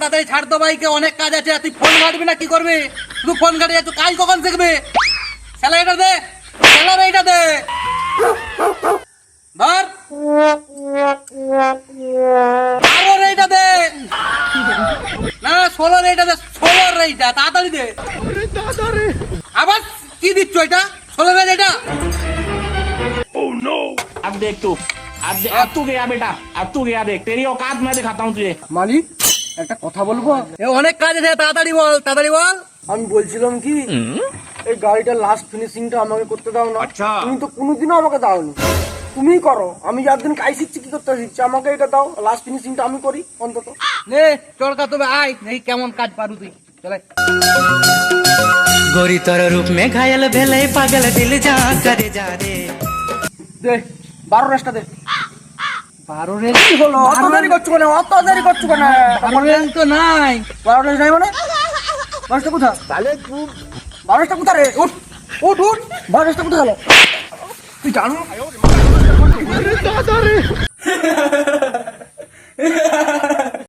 তাড়াতাড়ি ছাড় ফোন কি করবি? তুই ফোন ঘাটবি তুই দে স্যালারিটা দে। ধর। দে। না ষোলো রেটা তাড়াতাড়ি দে। আবার কি দিচ্ছ এটা? ষোলো রেট এটা? Oh, ও একটু अब तू गया बेटा अब तू गया देख तेरी औकात मैं दिखाता हूँ तुझे মালিক একটা কথা বলবো এ অনেক কাজ আছে তাড়াতাড়ি বল তাড়াতাড়ি বল আমি বলছিলাম কি এই গাড়িটার লাস্ট ফিনিশিংটা আমাকে করতে দাও না আচ্ছা। তুমি তো কোনোদিনও আমাকে দাওনি তুমিই করো আমি যার কাজ শিখছি কি করতে শিখছি আমাকে এটা দাও লাস্ট ফিনিশিংটা আমি করি অন্তত নে চড়কা তবে আয় দেখি কেমন কাজ পারু তুই চলে गोरी तोर रूप में घायल भेले पागल दिल जा करे जा रे দে বারো রেসটা দে বারো রেঞ্জ হলো? অত দেরি করছ কেন? অত দেরি করছ কেন? বারো রেল তো নাই। বারো রেস নাই মানে? বারোটা কোথা তাহলে বারো কোথায় রে? উঠ উঠ উঠ। কোথায় রেসটা কোথা গেল? তুই জানো?